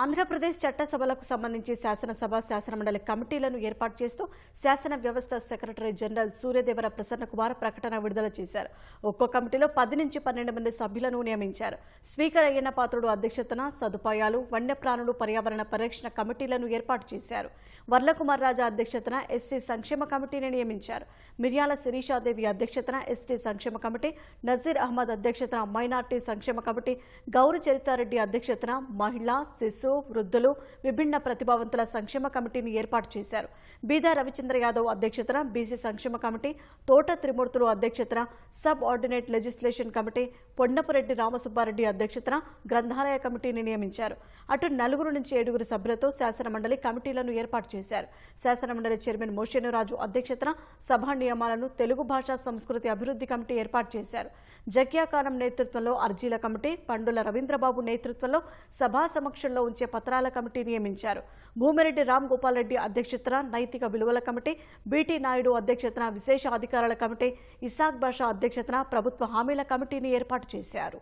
ఆంధ్రప్రదేశ్ చట్టసభలకు సంబంధించి శాసనసభ శాసనమండలి కమిటీలను ఏర్పాటు చేస్తూ శాసన వ్యవస్థ సెక్రటరీ జనరల్ సూర్యదేవర ప్రసన్న కుమార్ ప్రకటన విడుదల చేశారు. ఒక్కో కమిటీలో పది నుంచి పన్నెండు మంది సభ్యులను నియమించారు. స్పీకర్ అయ్యన్న పాత్రుడు అధ్యక్షతన సదుపాయాలు వన్యప్రాణులు పర్యావరణ పరిరక్షణ కమిటీలను ఏర్పాటు చేశారు. వర్లకుమార్ రాజా అధ్యక్షతన ఎస్సీ సంక్షేమ కమిటీని నియమించారు. మిర్యాల శిరీషాదేవి అధ్యక్షతన ఎస్టీ సంక్షేమ కమిటీ నజీర్ అహ్మద్ అధ్యక్షతన మైనార్టీ సంక్షేమ కమిటీ గౌరు చరితారెడ్డి అధ్యక్షతన మహిళా శిశు వృద్ధులు విభిన్న ప్రతిభావంతుల సంక్షేమ కమిటీని ఏర్పాటు చేశారు. బీదా రవిచంద్ర యాదవ్ అధ్యక్షతన బీసీ సంక్షేమ కమిటీ తోట త్రిమూర్తులు అధ్యక్షతన subordinate legislation committee Ponnapureddy Ramasubbareddy అధ్యక్షతన గ్రంథాలయ కమిటీని నియమించారు. అటు నలుగురు నుంచి ఏడుగురు సభ్యులతో శాసనమండలి కమిటీలను ఏర్పాటు చేశారు. శాసనమండలి చైర్మన్ మోషేనురాజు అధ్యక్షతన సభా నియమాలను తెలుగు భాషా సంస్కృతి అభివృద్ధి కమిటీ ఏర్పాటు చేశారు. జగ్యాకానం నేతృత్వంలో అర్జీల కమిటీ పండుల రవీంద్రబాబు నేతృత్వంలో సభా సమక్షంలో ఉంచే పత్రాల కమిటీ నియమించారు. భూమిరెడ్డి రామ్ గోపాల్ రెడ్డి అధ్యక్షతన నైతిక విలువల కమిటీ బీటీ నాయుడు అధ్యక్షతన విశేష అధికారాల కమిటీ ఇసాక్ బాషా అధ్యక్షతన ప్రభుత్వ హామీల కమిటీని ఏర్పాటు చేశారు.